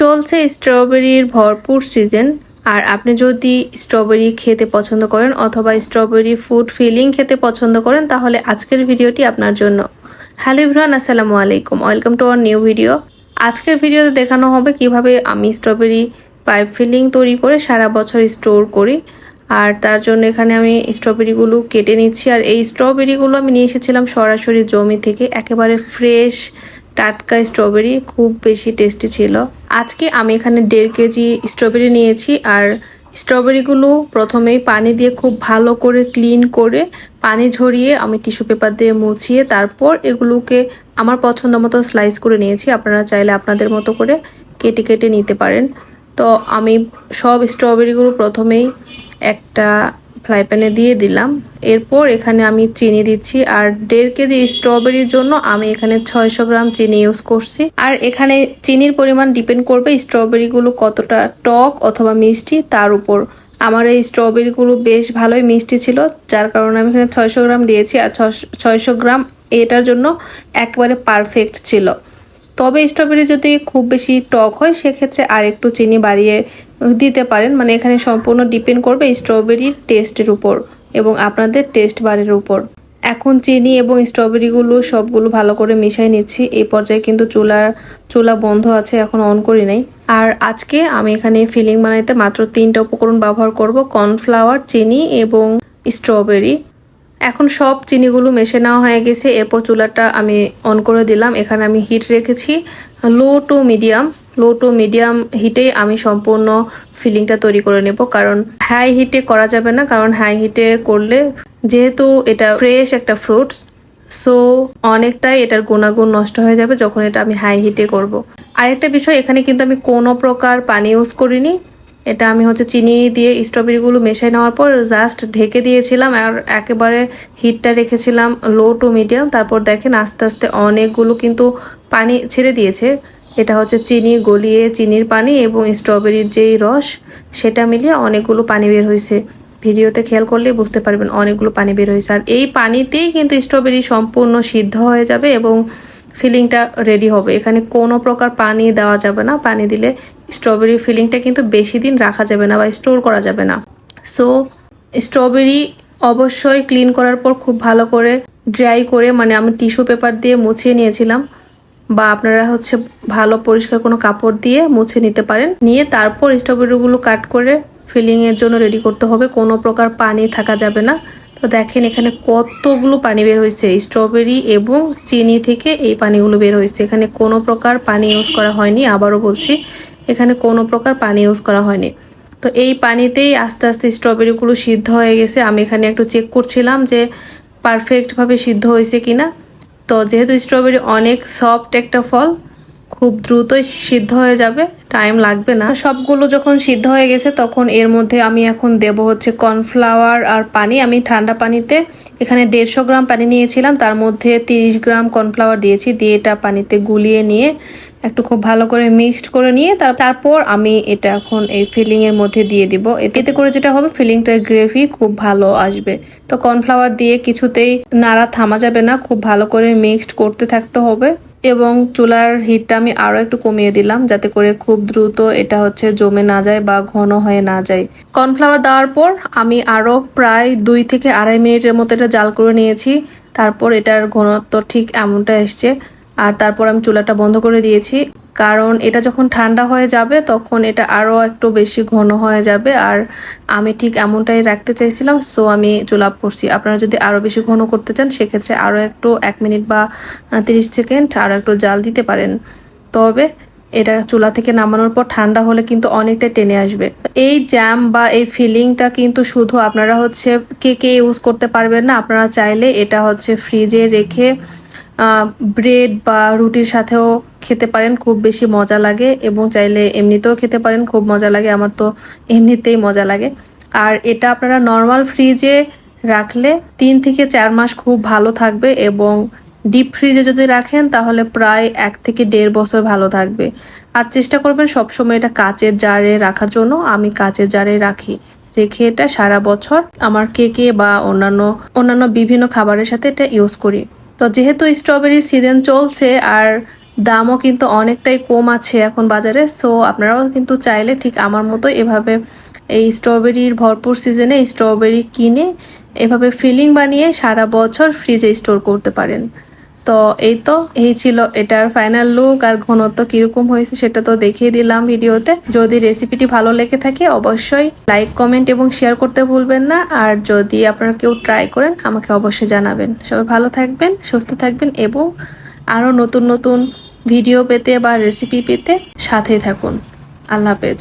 চলছে স্ট্রবেরির ভরপুর সিজন। আর আপনি যদি স্ট্রবেরি খেতে পছন্দ করেন অথবা স্ট্রবেরি ফুড ফিলিং খেতে পছন্দ করেন, তাহলে আজকের ভিডিওটি আপনার জন্য। হ্যালো ইভরান আসসালামু আলাইকুম। Welcome to our new video. আজকের ভিডিওতে দেখানো হবে কীভাবে আমি স্ট্রবেরি পাইপ ফিলিং তৈরি করে সারা বছর স্টোর করি। আর তার জন্য এখানে আমি স্ট্রবেরিগুলো কেটে নিচ্ছি। আর এই স্ট্রবেরিগুলো আমি নিয়ে এসেছিলাম সরাসরি জমি থেকে, একেবারে ফ্রেশ টাটকা স্ট্রবেরি খুব বেশি টেস্টি ছিল। আজকে আমি এখানে দেড় কেজি স্ট্রবেরি নিয়েছি আর স্ট্রবেরিগুলো প্রথমেই পানি দিয়ে খুব ভালো করে ক্লিন করে পানি ঝরিয়ে আমি টিস্যু পেপার দিয়ে মুছিয়ে তারপর এগুলোকে আমার পছন্দ মতো স্লাইস করে নিয়েছি। আপনারা চাইলে আপনাদের মতো করে কেটে কেটে নিতে পারেন। তো আমি সব স্ট্রবেরিগুলো প্রথমেই একটা ফ্রাই প্যানে দিয়ে দিলাম। এরপর এখানে আমি চিনি দিচ্ছি আর দেড় কেজি স্ট্রবেরির জন্য আমি এখানে ছয়শো গ্রাম চিনি ইউজ করছি। আর এখানে চিনির পরিমাণ ডিপেন্ড করবে স্ট্রবেরিগুলো কতটা টক অথবা মিষ্টি, তার উপর। আমার এই স্ট্রবেরিগুলো বেশ ভালোই মিষ্টি ছিল, যার কারণে আমি এখানে ছয়শো গ্রাম দিয়েছি আর ছয়শো গ্রাম এটার জন্য একবারে পারফেক্ট ছিল। তবে স্ট্রবেরি যদি খুব বেশি টক হয়, সেক্ষেত্রে আর একটু চিনি বাড়িয়ে দিতে পারেন। মানে এখানে সম্পূর্ণ ডিপেন্ড করবে স্ট্রবেরির টেস্টের উপর এবং আপনাদের টেস্ট বারের উপর। এখন চিনি এবং স্ট্রবেরিগুলো সবগুলো ভালো করে মিশাই নিচ্ছি। এই পর্যায়ে কিন্তু চুলার চুলা বন্ধ আছে, এখন অন করি নাই। আর আজকে আমি এখানে ফিলিং বানাইতে মাত্র তিনটা উপকরণ ব্যবহার করব কর্নফ্লাওয়ার চিনি এবং স্ট্রবেরি এখন সব চিনিগুলো মেশে নেওয়া হয়ে গেছে। এরপর চুলাটা আমি অন করে দিলাম। এখানে আমি হিট রেখেছি। Low to medium low to medium হিটে আমি সম্পূর্ণ ফিলিংটা তৈরি করে নেব। কারণ হাই হিটে করা যাবে না। কারণ হাই হিটে করলে যেহেতু এটা ফ্রেশ একটা ফ্রুটস সো অনেকটাই এটার গুণাগুণ নষ্ট হয়ে যাবে যখন এটা আমি হাই হিটে করব। আরেকটা বিষয়, এখানে কিন্তু আমি কোনো প্রকার পানি ইউজ করিনি। এটা আমি হচ্ছে চিনি দিয়ে স্ট্রবেরিগুলো মেশাই নেওয়ার পর জাস্ট ঢেকে দিয়েছিলাম আর একেবারে হিটটা রেখেছিলাম লো টু মিডিয়াম তারপর দেখেন আস্তে আস্তে অনেকগুলো কিন্তু পানি ছেড়ে দিয়েছে। এটা হচ্ছে চিনি গলিয়ে চিনির পানি এবং স্ট্রবেরির যেই রস, সেটা মিলিয়ে অনেকগুলো পানি বের হয়েছে। ভিডিওতে খেয়াল করলেই বুঝতে পারবেন অনেকগুলো পানি বের হয়েছে। আর এই পানিতেই কিন্তু স্ট্রবেরি সম্পূর্ণ সিদ্ধ হয়ে যাবে এবং ফিলিংটা রেডি হবে। এখানে কোনো প্রকার পানি দেওয়া যাবে না। পানি দিলে স্ট্রবেরির ফিলিংটা কিন্তু বেশি দিন রাখা যাবে না বা স্টোর করা যাবে না। সো স্ট্রবেরি অবশ্যই ক্লিন করার পর খুব ভালো করে ড্রাই করে মানে আমি টিস্যু পেপার দিয়ে মুছিয়ে নিয়েছিলাম বা আপনারা হচ্ছে ভালো পরিষ্কার কোনো কাপড় দিয়ে মুছে নিতে পারেন। নিয়ে তারপর স্ট্রবেরিগুলো কাট করে ফিলিংয়ের জন্য রেডি করতে হবে, কোনো প্রকার পানি থাকা যাবে না। তো দেখেন এখানে কতগুলো পানি বের হয়েছে স্ট্রবেরি এবং চিনি থেকে এই পানিগুলো বের হয়েছে। এখানে কোনো প্রকার পানি ইউজ করা হয়নি, আবারও বলছি। এখানে কোনো প্রকার পানি ইউজ করা হয়নি। তো এই পানিতেই আস্তে আস্তে স্ট্রবেরিগুলো সিদ্ধ হয়ে গেছে। আমি এখানে একটু চেক করছিলাম যে পারফেক্টভাবে সিদ্ধ হয়েছে কিনা। তো যেহেতু স্ট্রবেরি অনেক সফট একটা ফল খুব দ্রুতই সিদ্ধ হয়ে যাবে টাইম লাগবে না। সবগুলো যখন সিদ্ধ হয়ে গেছে, তখন এর মধ্যে আমি এখন দেব হচ্ছে কর্নফ্লাওয়ার আর পানি। আমি ঠান্ডা পানিতে এখানে দেড়শো গ্রাম পানি নিয়েছিলাম, তার মধ্যে তিরিশ গ্রাম কর্নফ্লাওয়ার দিয়েছি, দিয়ে এটা পানিতে গুলিয়ে নিয়ে একটু খুব ভালো করে মিক্সড করে নিয়ে তারপর আমি এটা এখন এই ফিলিং এর মধ্যে দিয়ে দিব। এতে করে যেটা হবে ফিলিংটার গ্রেভি খুব ভালো আসবে। তো কর্নফ্লাওয়ার দিয়ে কিছুতেই নাড়া থামা যাবে না, খুব ভালো করে মিক্সড করতে থাকতে হবে। এবং চুলার হিটটা আমি আরও একটু কমিয়ে দিলাম যাতে করে খুব দ্রুত এটা হচ্ছে জমে না যায় বা ঘন হয়ে না যায়। কর্নফ্লাওয়ার দেওয়ার পর আমি আরও প্রায় দুই থেকে আড়াই মিনিটের মতো এটা জাল করে নিয়েছি। তারপর এটার ঘনত্ব ঠিক এমনটা এসছে। আর তারপর আমি চুলাটা বন্ধ করে দিয়েছি। কারণ এটা যখন ঠান্ডা হয়ে যাবে, তখন এটা আরও একটু বেশি ঘন হয়ে যাবে। আর আমি ঠিক এমনটাই রাখতে চাইছিলাম সো আমি চুলা করছি। আপনারা যদি আরও বেশি ঘন করতে চান, সেক্ষেত্রে আরও একটু এক মিনিট বা তিরিশ সেকেন্ড আরও একটু জাল দিতে পারেন। তবে এটা চুলা থেকে নামানোর পর ঠান্ডা হলে কিন্তু অনেকটা টেনে আসবে। এই জ্যাম বা এই ফিলিংটা কিন্তু শুধু আপনারা হচ্ছে কে কে ইউজ করতে পারবেন না, আপনারা চাইলে এটা হচ্ছে ফ্রিজে রেখে ব্রেড বা রুটির সাথেও খেতে পারেন, খুব বেশি মজা লাগে এবং চাইলে এমনিতেও খেতে পারেন, খুব মজা লাগে, আমার তো এমনিতেই মজা লাগে। আর এটা আপনারা নর্মাল ফ্রিজে রাখলে তিন থেকে চার মাস খুব ভালো থাকবে এবং ডিপ ফ্রিজে যদি রাখেন তাহলে প্রায় এক থেকে দেড় বছর ভালো থাকবে। আর চেষ্টা করবেন সবসময় এটা কাচের জারে রাখার জন্য। আমি কাচের জারে রাখি, রেখে এটা সারা বছর আমার কেকে বা অন্যান্য অন্যান্য বিভিন্ন খাবারের সাথে এটা ইউজ করি। তো যেহেতু স্ট্রবেরি সিজন চলছে আর দামও কিন্তু অনেকটাই কম আছে এখন বাজারে সো আপনারাও কিন্তু চাইলে ঠিক আমার মতো এভাবে এই স্ট্রবেরির ভরপুর সিজনে স্ট্রবেরি কিনে এভাবে ফিলিং বানিয়ে সারা বছর ফ্রিজে স্টোর করতে পারেন। তো এই তো, এই ছিল এটার ফাইনাল লুক আর ঘনত্ব কীরকম হয়েছে সেটা তো দেখিয়ে দিলাম ভিডিওতে। যদি রেসিপিটি ভালো লেগে থাকে অবশ্যই লাইক কমেন্ট এবং শেয়ার করতে ভুলবেন না। আর যদি আপনারা কেউ ট্রাই করেন, আমাকে অবশ্যই জানাবেন। সবাই ভালো থাকবেন, সুস্থ থাকবেন এবং আরও নতুন নতুন ভিডিও পেতে বা রেসিপি পেতে সাথে থাকুন। আল্লাহ হাফেজ।